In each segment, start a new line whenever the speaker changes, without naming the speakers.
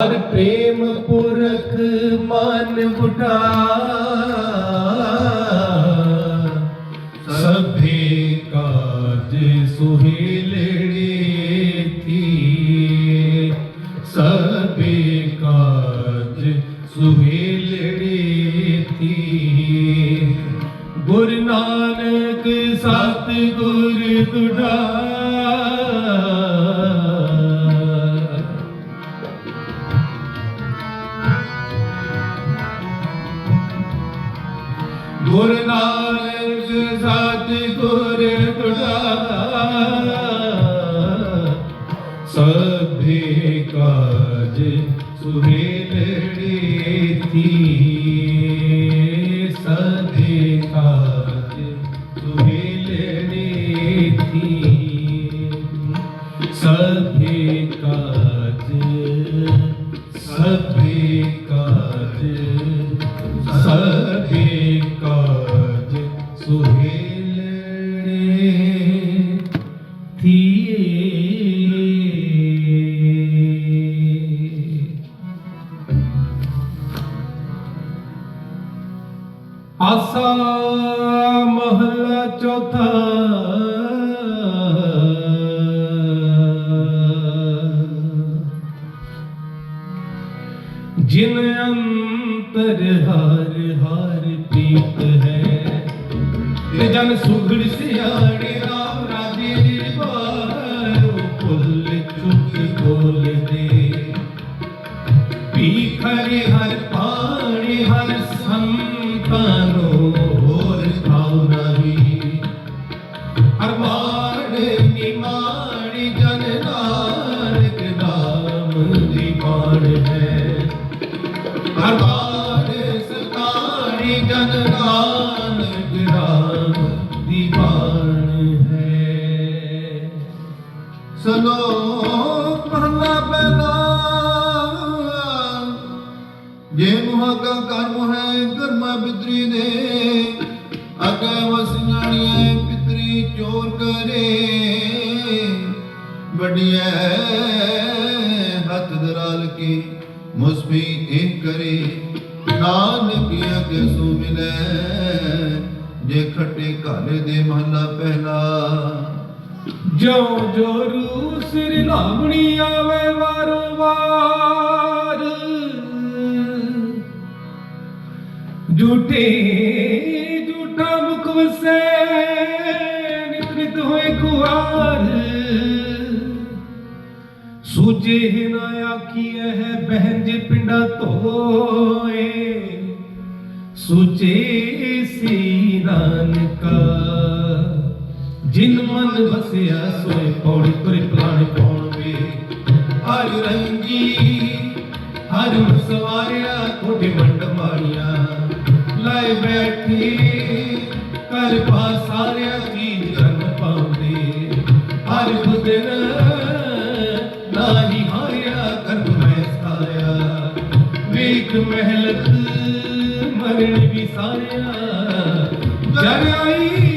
ਹਰ ਪ੍ਰੇਮ ਪੁਰਖ ਮਨ ਬੁਢਾ ਸਭੇ ਕਾਜ ਸੁਹੇਲੜੇ ਥੀ ਸਭੇ ਕਾਜ ਸੁਹੇਲੜੇ ਥੀ ਗੁਰ ਨਾਨਕ ਸਤ ਗੁਰ ਤੁਢਾ ਜਨ ਸੁਘੜ ਸਿਆਣੇ
ਅਗਾ ਵਸਣਾਣੀਏ ਪਿਤਰੀ ਚੋਰ ਕਰੇ। ਵਡਿਐ ਹੱਥ ਦਰਾਲ ਕੇ ਮੁਸਬੀ ਇਹ ਕਰੇ। ਨਾਨਕ ਅਗੇ ਸੋ ਮਿਲੈ, ਜੇ ਖੱਟੇ ਘਾਲੇ ਦੇ ਮਹਲਾ ਪਹਿਲਾ।
ਜੋ ਜੋ ਰੂ ਸਿਰ ਆਵੇ ਵਾਰੋ ਵਾਰ। ਝੂਠੇ ਸੂਜੇ ਨਾ ਆਖੀਐ ਹੈ ਬਹਿਨ ਜੇ ਪਿੰਡਾ ਧੋਏ? ਸੂਚੇ ਸੀ ਨਾਨਕਾ, ਜਿਨ ਮਨ ਵਸਿਆ ਸੋਏ ਪੌੜੀ ਤੁਰੇ ਪਲਾਣੇ ਪਾਉਣ ਵੇ? ਹਰ ਰੰਗੀ, ਹਰ ਸਵਾਰਿਆ ਕੋਟੇ ਮੰਡ ਮਾਰੀਆਂ। ਲਾਏ ਬੈਠੀ ਕਰ ਪਾ ਸਾਰਿਆ ਮਰਨ ਵੀ ਸਾਰਿਆ ਜਨ ਆਈ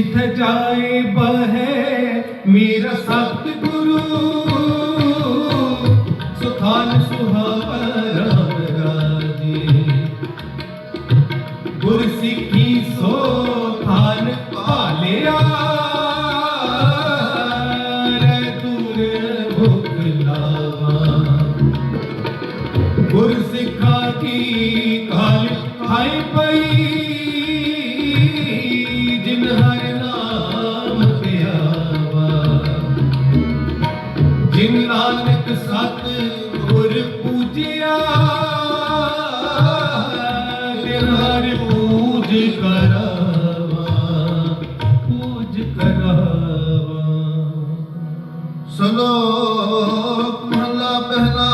ਜਿੱਥੇ ਜਾਏ ਬਹੇ ਮੇਰਾ ਸਤਿ ਜਿਨ ਨਾਨਕ ਸਤ ਗੁਰ ਪੂਜਿਆ, ਜਿਨ ਹਰ ਪੂਜ ਕਰਾਵਾ ਪੂਜ ਕਰਾਵਾ।
ਸਲੋਕ ਮਹਲਾ ਪਹਿਲਾ,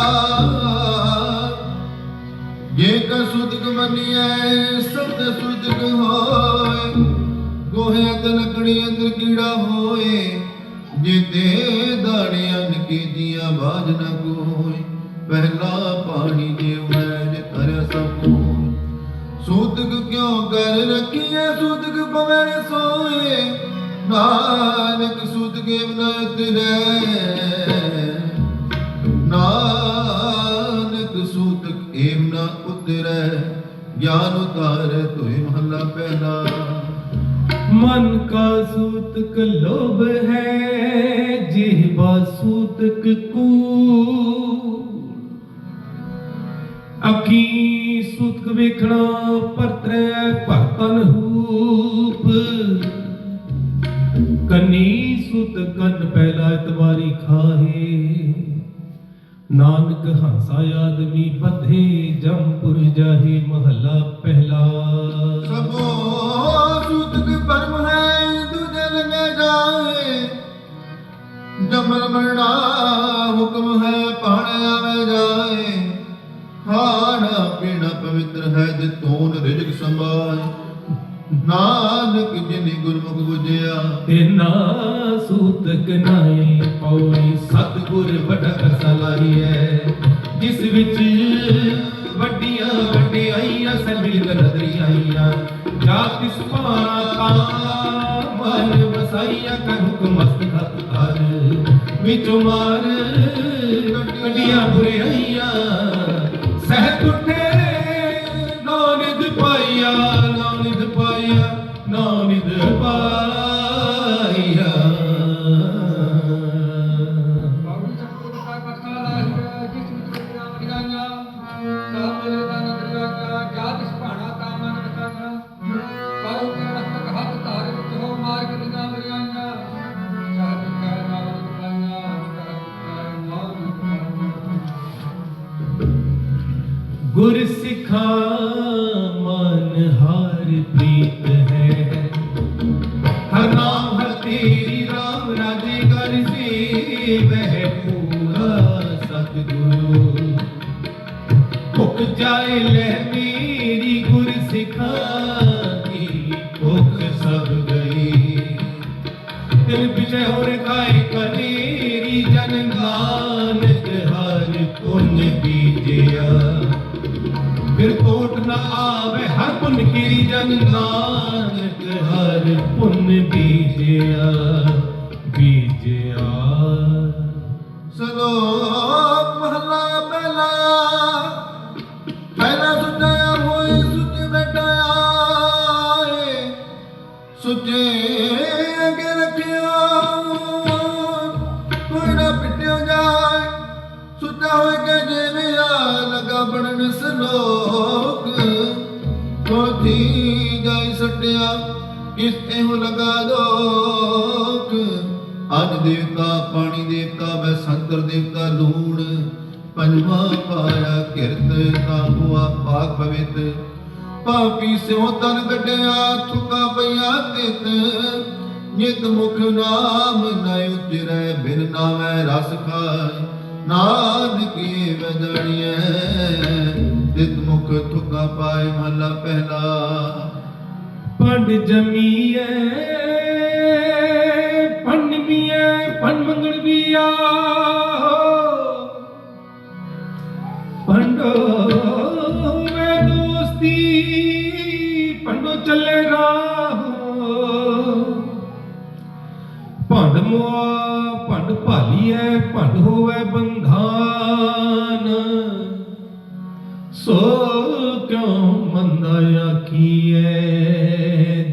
ਜੇ ਕਾ ਸੁਦਕ ਮੰਨਿਐ, ਸਤ ਸੁਦਕ ਹੋਏ। ਗੋਹੇ ਤੇ ਲੱਕੜੀ ਅੰਦਰ ਕੀੜਾ ਹੋਏ, ਜੇ ਦੇ ਦਾਣਿਆਂ ਕੀ ਜੀਆਂ ਬਾਜ ਨਾ ਕੋਈ ਪਹਿਲਾ ਪਾਣੀ ਜੇ ਮੈਂ ਜੇ ਤਰਿਆ ਸਭ ਕੋਈ ਸੂਤਕ ਕਿਉਂ ਕਰ ਰੱਖੀਐ ਸੂਤਕ ਪਵੇ ਸੋਏ ਨਾਨਕ ਸੂਤਕੇ ਬਿਨਾ ਉਤਰੈ ਨਾਨਕ ਸੂਤਕ ਏਮ ਨਾ ਉਤਰੈ ਗਿਆਨ ਉਤਾਰੈ ਤੋਇ ਮਹੱਲਾ ਪਹਿਲਾ
मन का सूतक लोभ है जिहबा ਮੁਸਤਕ ਕੂ ਅਕੀ ਸੁਤਕ ਵੇਖਣਾ ਪਰਤਰੇ ਭਗਤਨ ਹੂਪ ਕਨੀ ਸੁਤ ਕੰਨ ਪਹਿਲਾ ਇਤਵਾਰੀ ਖਾਹੇ। ਨਾਨਕ ਹੰਸਾ ਆਦਮੀ ਬਧੇ ਜੰਪੁਰ ਜਾਹੇ ਮਹੱਲਾ ਪਹਿਲਾ।
ਸਭੋ ਜਮਨ ਮਰਣਾ ਹੁਕਮ ਹੈ ਪਾਣ ਆਵੇ ਜਾਏ। ਖਾਣਾ ਪੀਣਾ ਪਵਿੱਤਰ ਹੈ ਜੇ ਤੋਨ ਰਿਜਕ ਸੰਭਾਏ। ਨਾਨਕ ਜਿਨੇ ਗੁਰਮੁਖ ਬੁਝਿਆ।
ਤੇਨਾ ਸੂਤਕ ਨਾਏ ਪਉਈ ਸਤਗੁਰ ਵੱਡਾ ਸਲਾਈ ਹੈ ਜਿਸ ਵਿੱਚ ਵੱਡੀਆਂ ਵਡਿਆਈਆਂ ਸਭਿਲ ਨਦਰੀਆਈਆਂ ਜਾ ਤਿਸ ਭਾਣਾ, ਤਾ ਮਨ ਵਸਾਈਆਂ, ਕਰ ਹੁਕਮ ਮਸਤਕ ਕਰ ਵਿੱਚ ਮਾਰ ਵੱਡੀਆਂ ਬੁਰਾਈਆਂ ਸਹਿ ਟੁੱਟੇ ਹਰ ਪੁੰਨ ਜਨ ਨਾਨਕ ਹਰ ਪੁੰਨ ਬੀਜਿਆ ਬੀਜਿਆ।
ਸਲੋਕ ਮਹਲਾ ਪਹਿਲਾ ਪਹਿਲਾ ਸੁਝਿਆ ਹੋਏ ਸੁਝ ਬੈਠਾਏ ਸੁਝੇ ਅਗੇ ਰੱਖਿਆ ਕੋਈ ਨਾ ਪਿੱਟਿਓ ਜਾਏ ਸੁਝਾ ਹੋਏ ਕਿ ਜਿਵੇਂ ਆ, ਲਗਾ ਬਣਨ ਸਲੋਕ ਕੋਠੀ ਜਾਈ ਸਟਿਆ ਕਿਸ ਇਹੋ ਲਗਾ ਦੋਕ ਅਜ ਦੇਵਤਾ, ਪਾਣੀ ਦੇਵਤਾ ਵੈ ਸੰਤਰ ਦੇਵਤਾ, ਲੂਣ ਪੰਜਵਾ ਪਾਇਆ ਕਿਰਤ, ਤਾਂ ਹੁਆ ਪਾਕ ਪਵਿੱਤ। ਪਾਪੀ ਸਿਉ ਤਨ ਕੱਢਿਆ, ਥੁਕਾ ਪਈਆ ਤਿਤ। ਨਿਤ ਮੁਖ ਨਾਮ ਨ ਉਚਰੈ, ਬਿਨ ਨਾਮੈ ਰਸ ਖਾਇ। ਨਾਨਕੀ ਵਜਣੀਐ ਤਿਤ ਮੁਖ ਥੁਕਾ ਪਾਏ ਮਹਲਾ ਪਹਿਲਾ।
ਪੰਡ ਜਮੀਏ ਪੰਡ ਮੀਏ ਪੰਡ ਮੰਗਣ ਵੀਆ ਪੰਡੋ ਮੈਂ ਦੋਸਤੀ, ਪੰਡੋ ਚੱਲੇ ਰਾਹੋ। ਭੰਡ ਮੁਆ ਭੰਡ ਭਾਲੀਐ ਭੰਡ ਹੋਵੇ ਬੰਧਾਨ। ਸੋ ਕਿਉ ਮੰਦਾ ਆਖੀਐ?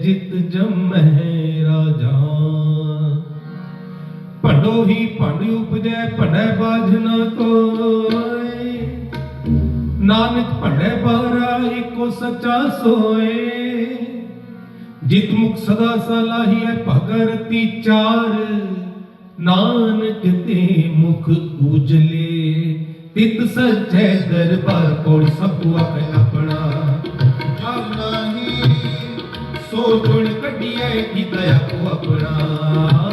ਜਿਤ ਜਮੈ ਰਾਜਾ ਭੰਡੋ ਹੀ ਭੰਡ ਉਪਜੈ, ਭੰਡੈ ਬਾਝ ਕੋਏ ਨਾਨਕ ਭੰਡੈ ਬਾਰਾ ਏਕੋ ਸੱਚਾ ਸੋਏ। ਜਿਤ ਮੁਖ ਸਦਾ ਸਲਾਹੀਐ ਭਗਰਤੀ ਚਾਰ ਨਾਨਕ ਤੇ ਮੁਖ ਉਜਲੇ। ਤਿਤ ਸਜੈ ਦਰਬਾਰ ਕੋਲ ਸਭ ਆਪੇ ਆਪਣਾ।
ਜਬ ਨਹੀਂ,
ਸੋ ਗੁਣ ਕੱਢੀਐ ਕੀ ਦਇਆ ਕੋ ਆਪਣਾ।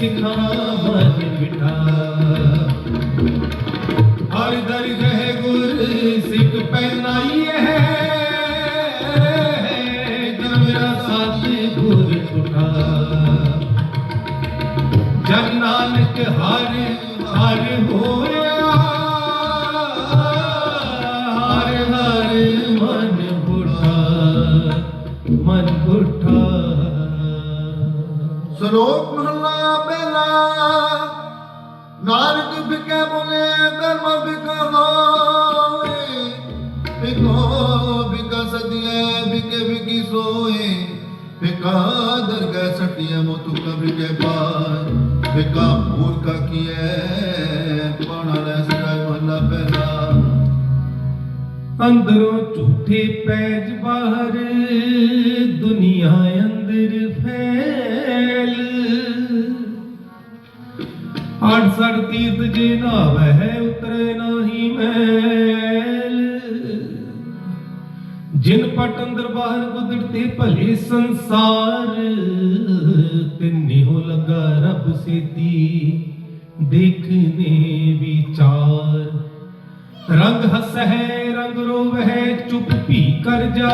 ਲਗੇ
ਗੁਰਸਿੱਖਾਂ ਮਨ
ਬਾਰ ਬਿਕਾ ਮੂਰਖਾ ਕੀਏ ਪਾਣਾ ਲੈ ਸਰਾਇ ਮਹਲਾ ਪਹਿਲਾ।
ਅੰਦਰੋਂ ਝੂਠੇ ਪੈਜ ਬਾਹਰ, ਦੁਨੀਆ ਅੰਦਰ ਫੈਲ। ਆੜ ਸੜ ਤੀਰਤ ਜੇ ਨਾਵੈ ਉਤਰੇ ਨਾਹੀ ਮੈਲ। ਜਿਨ ਪਟ ਅੰਦਰ ਬਾਹਰ ਗੁਦੜਤੇ ਭਲੇ ਸੰਸਾਰ देखने विचार रंग हंस है रंग रोव है चुप पी कर जा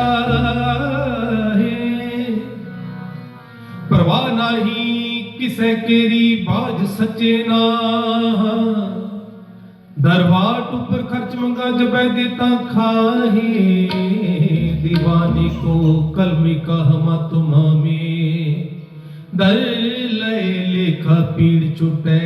परवाह नहीं किसे केरी बाज सचे ना दरबार ऊपर खर्च मंगा जब देता खाहे दीवानी को कलमी का हम तुम्हामे दर ले लेखा पीड़ छुटे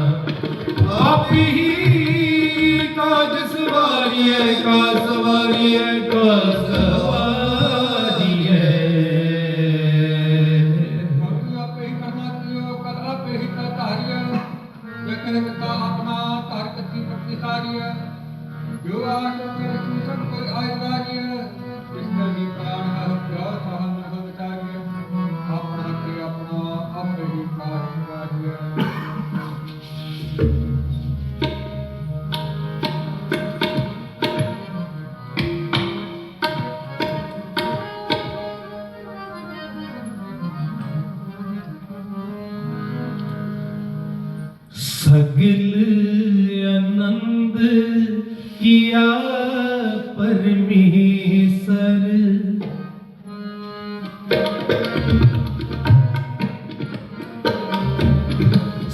Maria.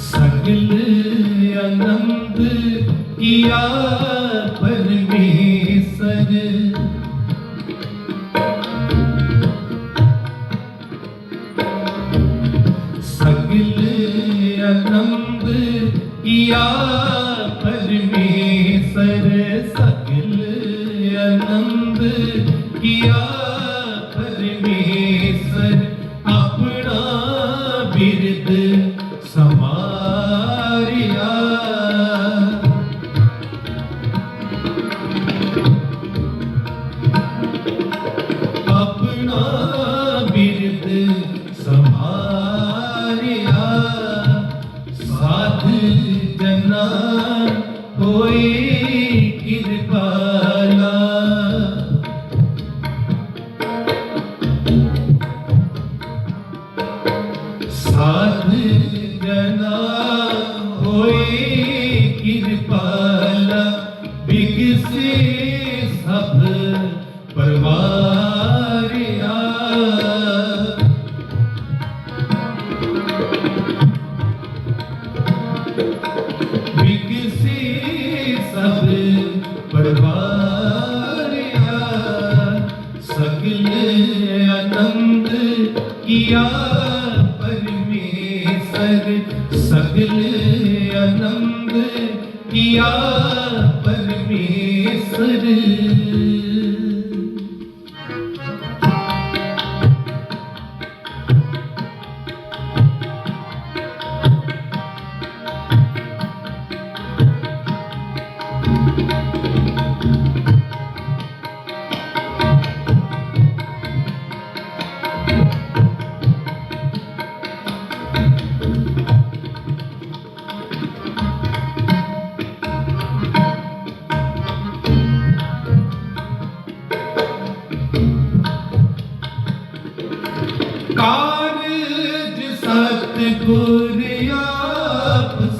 सगल आनंद किया कर सगले आनंद किया परमेश्वर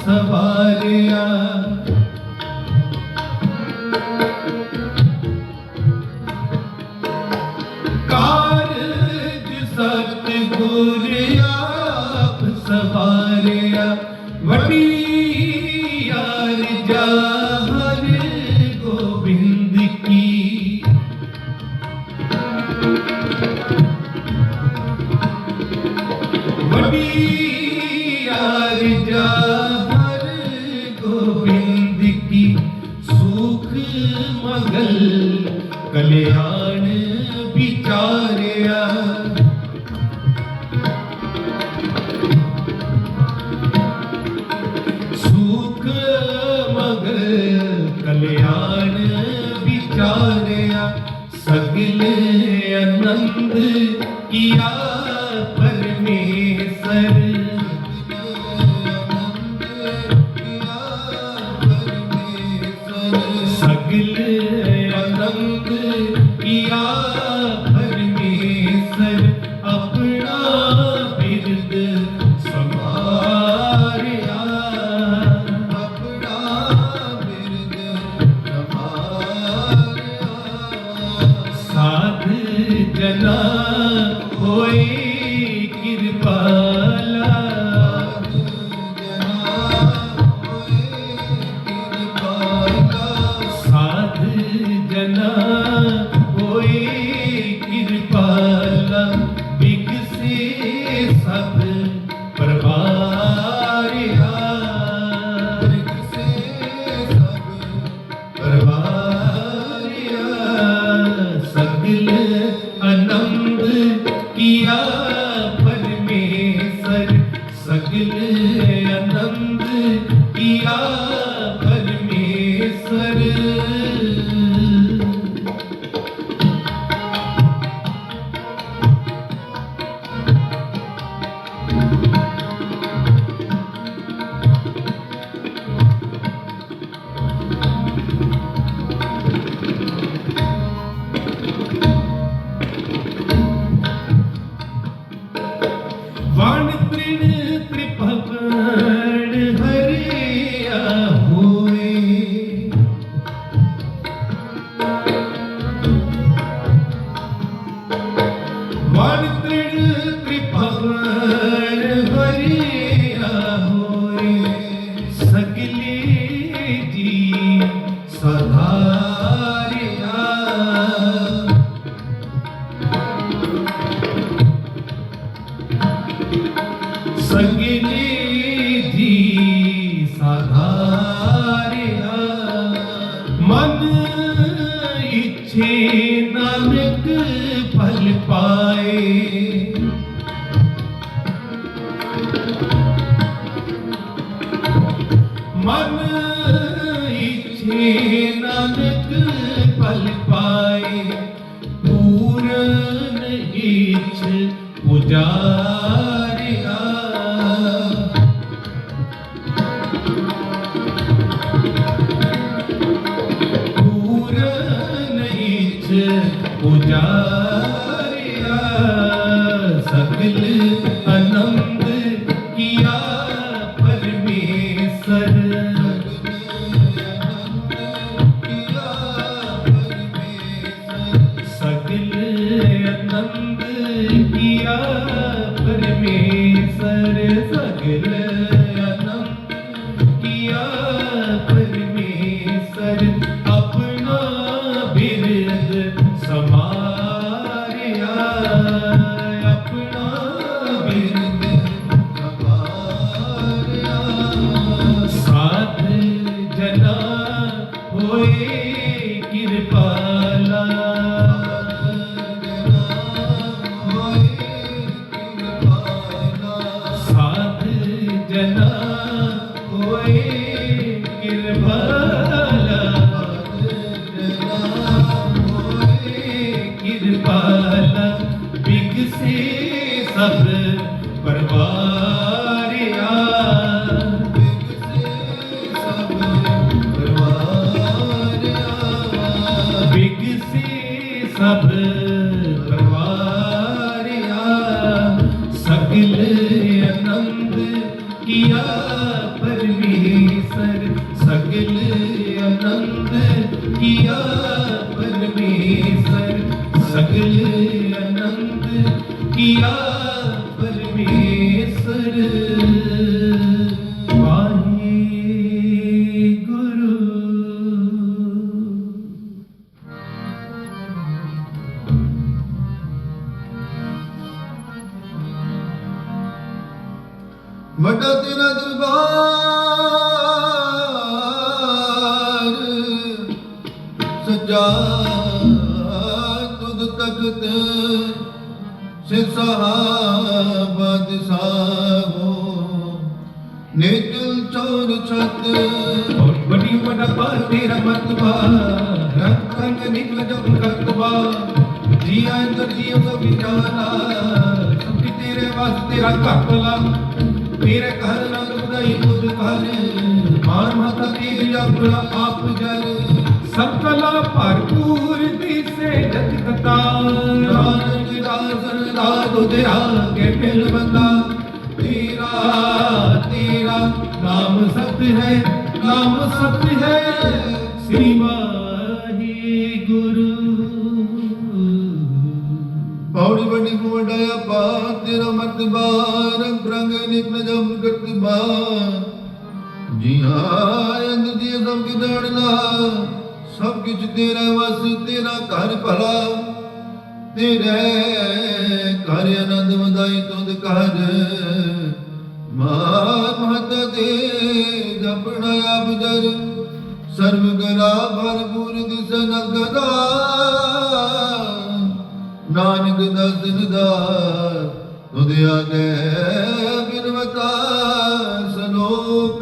सवारिया ਮਗਰ ਕਲਿਆਣ ਵਿਚਾਰਿਆ ਸਗਲੇ ਅਨੰਦ ਕੀਆ ਇੱਕ ਪਲ ਪਾਏ ਮਨ ਪਲ ਪਾਏ ਪੂਰਨ ਇੱਛ ਪੁਜਾ ਪਿਆ ਪਰਮੇ पर
ਵੱਡਾ ਤੇਰਾ ਦਰਬਾਰ ਸਜਾ ਤੁਧ ਤਖਤ ਸੇ ਸਹਾਬਦ ਸਾਹੋ ਨੇਜਲ ਚੋਰ ਛਤ।
ਵੱਡੀ ਵੱਡਾ ਪਾਰ ਤੇਰਾ ਮਤਬਾ ਰੰਗ ਰੰਗ ਨਿਕਲ ਜੋ ਕਤਬਾ ਜੀਆਂ ਅੰਦਰ ਜੀਵ ਵਿਚਾਰਾ ਸੁਖੀ ਤੇਰੇ ਵਾਸਤੇ ਤੇਰਾ ਕਤਲਾ ਤੇਰੇ ਘਰ ਰੰਗ ਬਦਾਈ ਬੁੱਧ ਘਰ ਮਾਨ ਮਾਤਾ ਤੇਰੀ ਆਪਣਾ ਆਪ ਜਲ। ਸਭ ਕਲਾ ਭਰਪੂਰ ਦੀਸੇ ਜਗ ਕਤਾ ਨਾਨਕ ਦਾਸਨ ਦਾ ਦੁਦਿਆ ਕੇ ਪਿਲ ਬੰਦਾ। ਤੇਰਾ ਤੇਰਾ ਨਾਮ ਸਤ ਹੈ, ਨਾਮ ਸਤ ਹੈ। ਸ੍ਰੀ ਮਾਨ
ਪੌੜੀ ਵੱਡੀ ਪਾ, ਤੇਰਾ ਮਰਤਬਾ ਰੰਗ ਰੰਗ ਨਿਕਲ ਜਮ ਕਰਤਬਾ ਜੀ ਆਇੰਦ ਜੀ ਸਭ ਕੀ ਜਾਣਨਾ, ਸਭ ਕੁਝ ਤੇਰਾ ਵਸ, ਤੇਰਾ ਘਰ ਭਲਾ। ਤੇਰੇ ਘਰ ਆਨੰਦ ਮਦਾਈ ਤੁਧ ਘਰ। ਮਾਤ ਮਹਤ ਦੇ ਜਪਣਾ ਅਬਦਰ ਸਰਬ ਗਲਾ ਭਰਪੂਰ ਦਿਸ ਨਗਦਾ ਨਾਨਕ ਦਸਨ ਦਾ ਤੁਧ ਆਗੇ ਬਿਨਵਤਾ ਸਲੋਕ।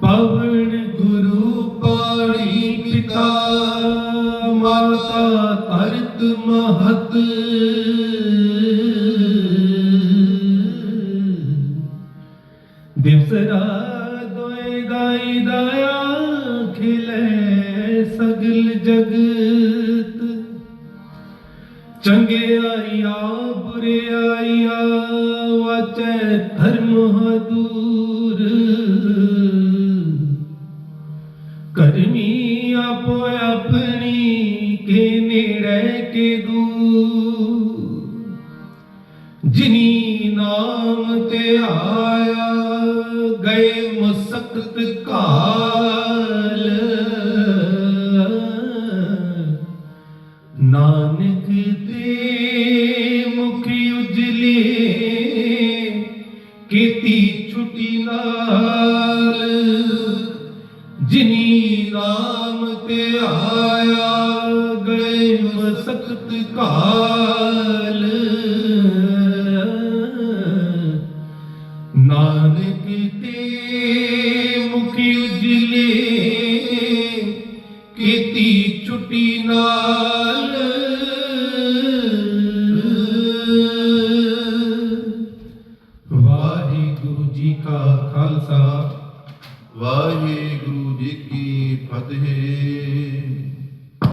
ਪਵਨ ਗੁਰੂ ਪਾਣੀ ਪਿਤਾ ਮਾਤਾ ਧਰਤ ਮਹਤ।